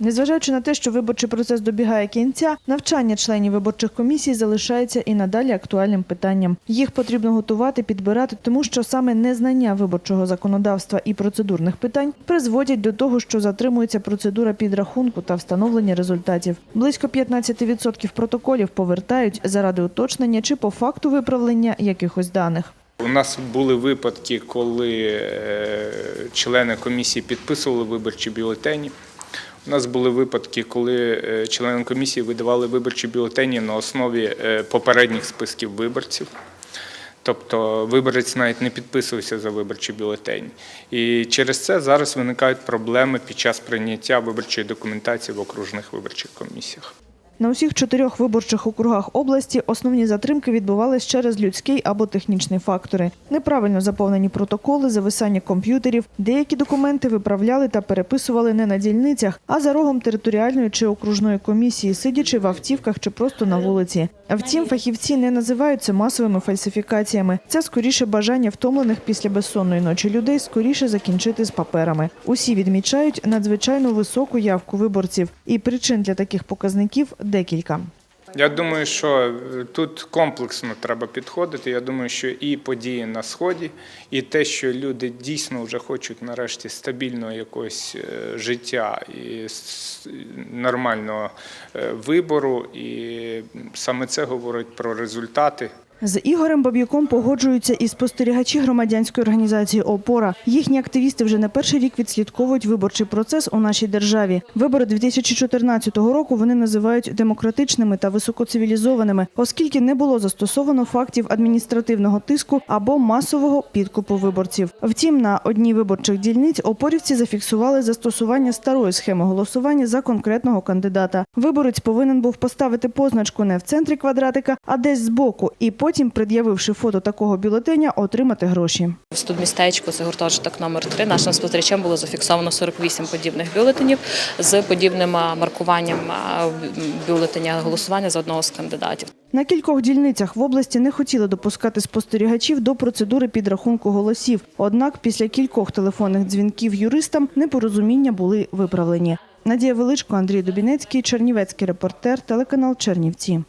Незважаючи на те, що виборчий процес добігає кінця, навчання членів виборчих комісій залишається і надалі актуальним питанням. Їх потрібно готувати, підбирати, тому що саме незнання виборчого законодавства і процедурних питань призводять до того, що затримується процедура підрахунку та встановлення результатів. Близько 15% протоколів повертають заради уточнення чи по факту виправлення якихось даних. У нас були випадки, коли е, члени комісії підписували виборчі бюлетені. У нас були випадки, коли е, членам комісії видавали виборчі бюлетені на основі е, попередніх списків виборців. Тобто виборець навіть не підписувався за виборчі бюлетені. І через це зараз виникають проблеми під час прийняття виборчої документації в окружних виборчих комісіях. На усіх чотирьох виборчих округах області основні затримки відбувались через людський або технічний фактори. Неправильно заповнені протоколи, зависання комп'ютерів. Деякі документи виправляли та переписували не на дільницях, а за рогом територіальної чи окружної комісії, сидячи в автівках чи просто на вулиці. Втім, фахівці не називають це масовими фальсифікаціями. Це скоріше бажання втомлених після безсонної ночі людей скоріше закінчити з паперами. Усі відмічають надзвичайно високу явку виборців, і причин для таких показників декілька. Я думаю, що е, тут комплексно треба підходити. Я думаю, що і події на сході, і те, що люди дійсно вже хочуть нарешті стабільного якогось е, життя і нормального е, вибору, і саме це говорить про результати. З Ігорем Баб'юком погоджуються і спостерігачі громадянської організації ОПОРА. Їхні активісти вже не перший рік відслідковують виборчий процес у нашій державі. Вибори 2014 року вони називають демократичними та високоцивілізованими, оскільки не було застосовано фактів адміністративного тиску або масового підкупу виборців. Втім, на одній виборчих дільниць опорівці зафіксували застосування старої схеми голосування за конкретного кандидата. Виборець повинен був поставити позначку не в центрі квадратика, а десь збоку, і потім, пред'явивши фото такого бюлетеня, отримати гроші. В студмістечку це гуртожиток номер 3 Нашим спостерігачем було зафіксовано 48 подібних бюлетенів з подібним маркуванням бюлетеня голосування за одного з кандидатів. На кількох дільницях в області не хотіли допускати спостерігачів до процедури підрахунку голосів. Однак після кількох телефонних дзвінків юристам непорозуміння були виправлені. Надія Величко, Андрій Дубінецький, Чернівецький репортер, телеканал Чернівці.